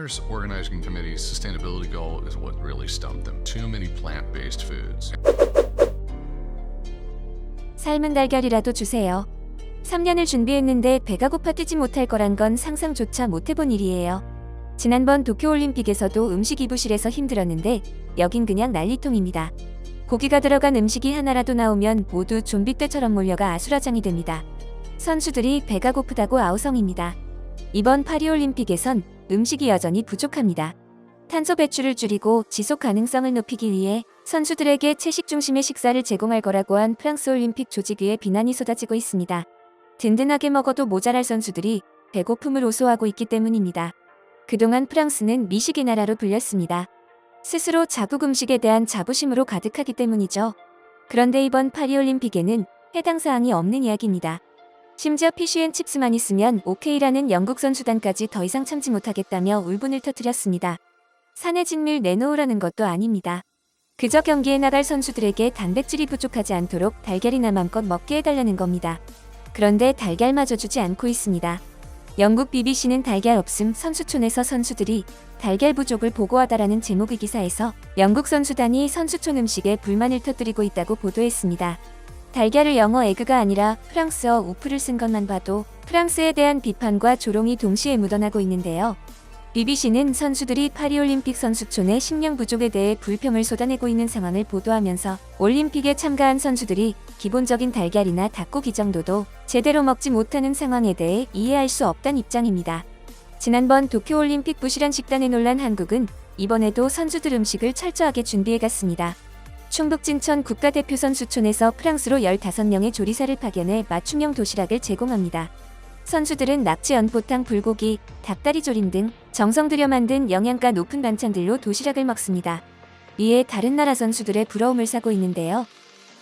Ryanair's organizing committee's sustainability goal is what really stumped them. Too many plant based foods. 삶은 달걀이라도 주세요. 3년을 준비했는데 배가 고파 뛰지 못할 거란 건 상상조차 못해본 일이에요. 지난번 도쿄올림픽에서도 음식 이부실에서 힘들었는데 여긴 그냥 난리통입니다. 고기가 들어간 음식이 하나라도 나오면 모두 좀비 떼처럼 몰려가 아수라장이 됩니다. 선수들이 배가 고프다고 아우성입니다. 이번 파리올림픽에선 음식이 여전히 부족합니다. 탄소 배출을 줄이고 지속 가능성을 높이기 위해 선수들에게 채식 중심의 식사를 제공할 거라고 한 프랑스 올림픽 조직위의 비난이 쏟아지고 있습니다. 든든하게 먹어도 모자랄 선수들이 배고픔을 호소하고 있기 때문입니다. 그동안 프랑스는 미식의 나라로 불렸습니다. 스스로 자국 음식에 대한 자부심으로 가득하기 때문이죠. 그런데 이번 파리올림픽에는 해당 사항이 없는 이야기입니다. 심지어 피쉬앤칩스만 있으면 오케이라는 영국 선수단까지 더 이상 참지 못하겠다며 울분을 터뜨렸습니다. 산의 진밀 내놓으라는 것도 아닙니다. 그저 경기에 나갈 선수들에게 단백질이 부족하지 않도록 달걀이나 맘껏 먹게 해달라는 겁니다. 그런데 달걀마저 주지 않고 있습니다. 영국 BBC는 달걀 없음 선수촌에서 선수들이 달걀 부족을 보고하다라는 제목의 기사에서 영국 선수단이 선수촌 음식에 불만을 터뜨리고 있다고 보도했습니다. 달걀을 영어 에그가 아니라 프랑스어 우프를 쓴 것만 봐도 프랑스에 대한 비판과 조롱이 동시에 묻어나고 있는데요. BBC는 선수들이 파리올림픽 선수촌의 식량 부족에 대해 불평을 쏟아내고 있는 상황을 보도하면서 올림픽에 참가한 선수들이 기본적인 달걀이나 닭고기 정도도 제대로 먹지 못하는 상황에 대해 이해할 수 없다는 입장입니다. 지난번 도쿄올림픽 부실한 식단에 놀란 한국은 이번에도 선수들 음식을 철저하게 준비해 갔습니다. 충북 진천 국가대표 선 수촌에서 프랑스로 15명의 조리사를 파견해 맞춤형 도시락을 제공합니다. 선수들은 낙지 연포탕 불고기, 닭다리 조림 등 정성 들여 만든 영양가 높은 반찬들로 도시락을 먹습니다. 이에 다른 나라 선수들의 부러움을 사고 있는데요.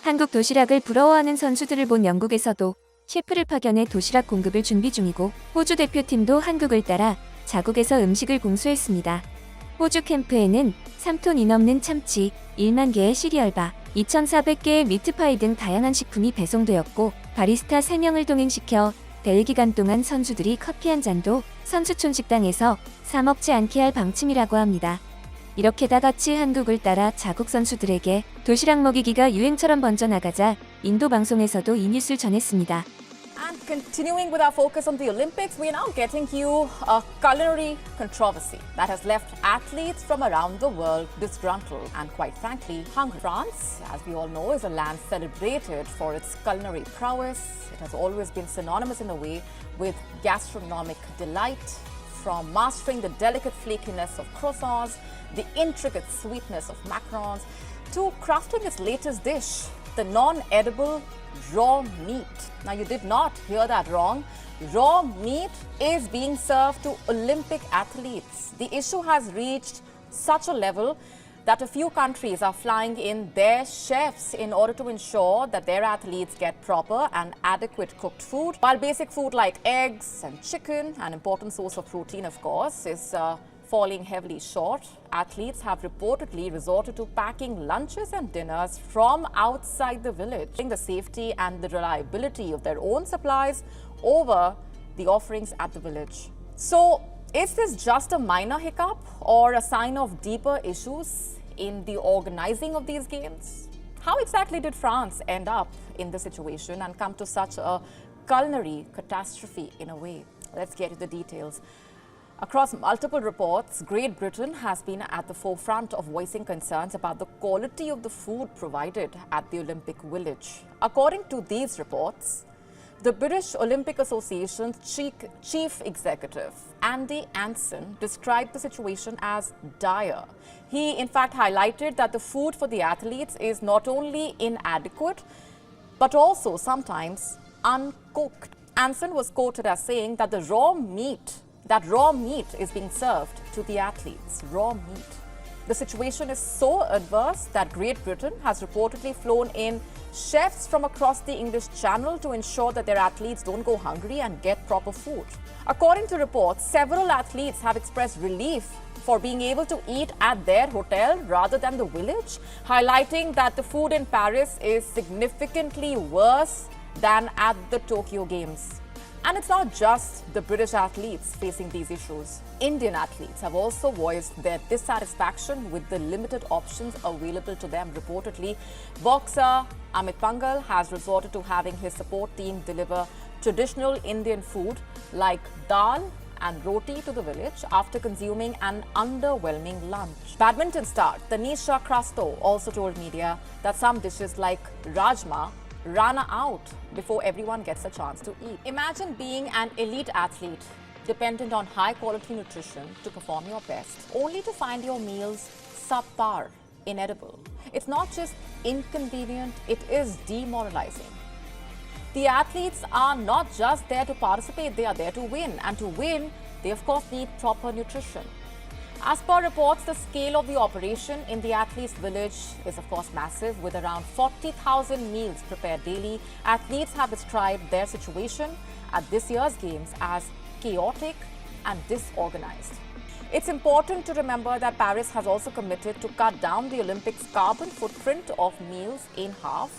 한국 도시락을 부러워하는 선수들을 본 영국에서도 셰프를 파견해 도시락 공급을 준비 중이고 호주 대표팀도 한국을 따라 자국에서 음식을 공수했습니다. 호주 캠프에는 3톤이 넘는 참치, 1만 개의 시리얼바, 2,400개의 미트파이 등 다양한 식품이 배송되었고 바리스타 3명을 동행시켜 대회 기간 동안 선수들이 커피 한 잔도 선수촌 식당에서 사 먹지 않게 할 방침이라고 합니다. 이렇게 다 같이 한국을 따라 자국 선수들에게 도시락 먹이기가 유행처럼 번져나가자 인도 방송에서도 이 뉴스를 전했습니다. And continuing with our focus on the Olympics, we are now getting you a culinary controversy that has left athletes from around the world disgruntled and, quite frankly, hungry. France, as we all know, is a land celebrated for its culinary prowess. It has always been synonymous in a way with gastronomic delight. From mastering the delicate flakiness of croissants, the intricate sweetness of macarons, to crafting its latest dish, the non edible raw meat. Now, you did not hear that wrong. Raw meat is being served to Olympic athletes. The issue has reached such a level that a few countries are flying in their chefs in order to ensure that their athletes get proper and adequate cooked food. While basic food like eggs and chicken, an important source of protein, of course, is uh, falling heavily short, athletes have reportedly resorted to packing lunches and dinners from outside the village, putting the safety and the reliability of their own supplies over the offerings at the village. So, is this just a minor hiccup or a sign of deeper issues in the organizing of these games? How exactly did France end up in this situation and come to such a culinary catastrophe in a way? Let's get to the details. Across multiple reports, Great Britain has been at the forefront of voicing concerns about the quality of the food provided at the Olympic Village. According to these reports, the British Olympic Association's chief, executive, Andy Anson, described the situation as dire. He, in fact, highlighted that the food for the athletes is not only inadequate, but also sometimes uncooked. Anson was quoted as saying that the raw meat, that raw meat is being served to the athletes, raw meat. The situation is so adverse that Great Britain has reportedly flown in chefs from across the English Channel to ensure that their athletes don't go hungry and get proper food. According to reports, several athletes have expressed relief for being able to eat at their hotel rather than the village, highlighting that the food in Paris is significantly worse than at the Tokyo Games. And it's not just the British athletes facing these issues. Indian athletes have also voiced their dissatisfaction with the limited options available to them. Reportedly, boxer Amit Pangal has resorted to having his support team deliver traditional Indian food like dal and roti to the village after consuming an underwhelming lunch. Badminton star Tanisha Crasto also told media that some dishes like rajma run out before everyone gets a chance to eat. Imagine being an elite athlete dependent on high quality nutrition to perform your best, only to find your meals subpar, inedible. It's not just inconvenient, it is demoralizing. The athletes are not just there to participate, they are there to win. And to win, they of course need proper nutrition. As per reports, the scale of the operation in the athletes' village is, of course, massive, with around 40,000 meals prepared daily. Athletes have described their situation at this year's Games as chaotic and disorganized. It's important to remember that Paris has also committed to cut down the Olympics' carbon footprint of meals in half,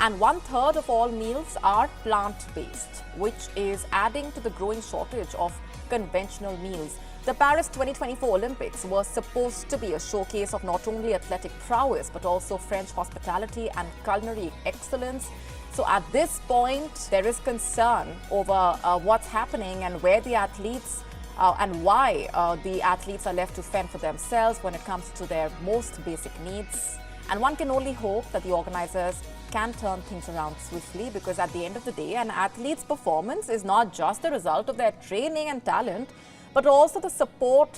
and one third of all meals are plant based, which is adding to the growing shortage of conventional meals. The Paris 2024 Olympics was supposed to be a showcase of not only athletic prowess but also French hospitality and culinary excellence. So at this point, there is concern over uh, what's happening and where the athletes uh, and why uh, the athletes are left to fend for themselves when it comes to their most basic needs. And one can only hope that the organizers can turn things around swiftly because at the end of the day, an athlete's performance is not just the result of their training and talent, but also the support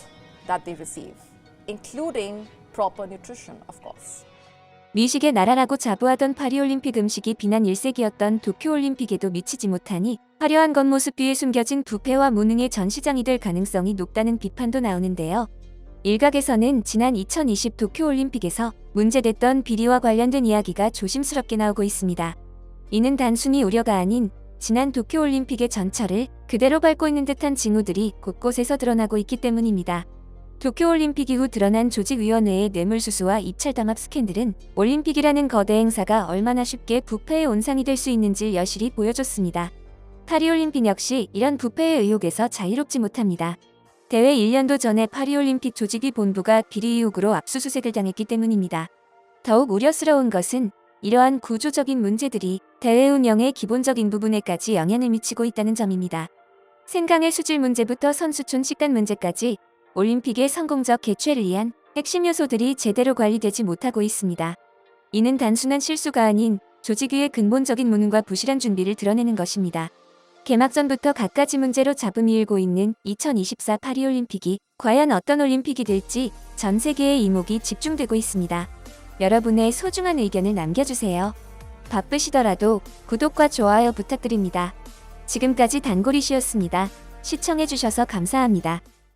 that they receive, including proper nutrition, of course. 미식의 나라라고 자부하던 파리올림픽 음식이 비난 일색이었던 도쿄올림픽에도 미치지 못하니 화려한 겉모습 뒤에 숨겨진 부패와 무능의 전시장이 될 가능성이 높다는 비판도 나오는데요. 일각에서는 지난 2020 도쿄올림픽에서 문제됐던 비리와 관련된 이야기가 조심스럽게 나오고 있습니다. 이는 단순히 우려가 아닌 지난 도쿄올림픽의 전철을 그대로 밟고 있는 듯한 징후들이 곳곳에서 드러나고 있기 때문입니다. 도쿄올림픽 이후 드러난 조직위원회의 뇌물수수와 입찰담합 스캔들은 올림픽이라는 거대 행사가 얼마나 쉽게 부패의 온상이 될 수 있는지 여실히 보여줬습니다. 파리올림픽 역시 이런 부패의 의혹에서 자유롭지 못합니다. 대회 1년도 전에 파리올림픽 조직위 본부가 비리 의혹으로 압수수색을 당했기 때문입니다. 더욱 우려스러운 것은 이러한 구조적인 문제들이 대회 운영의 기본적인 부분에까지 영향을 미치고 있다는 점입니다. 생강의 수질 문제부터 선수촌 식단 문제까지 올림픽의 성공적 개최를 위한 핵심 요소들이 제대로 관리되지 못하고 있습니다. 이는 단순한 실수가 아닌 조직위의 근본적인 무능과 부실한 준비를 드러내는 것입니다. 개막 전부터 갖가지 문제로 잡음이 일고 있는 2024 파리올림픽이 과연 어떤 올림픽이 될지 전 세계의 이목이 집중되고 있습니다. 여러분의 소중한 의견을 남겨주세요. 바쁘시더라도 구독과 좋아요 부탁드립니다. 지금까지 단골이시였습니다. 시청해주셔서 감사합니다.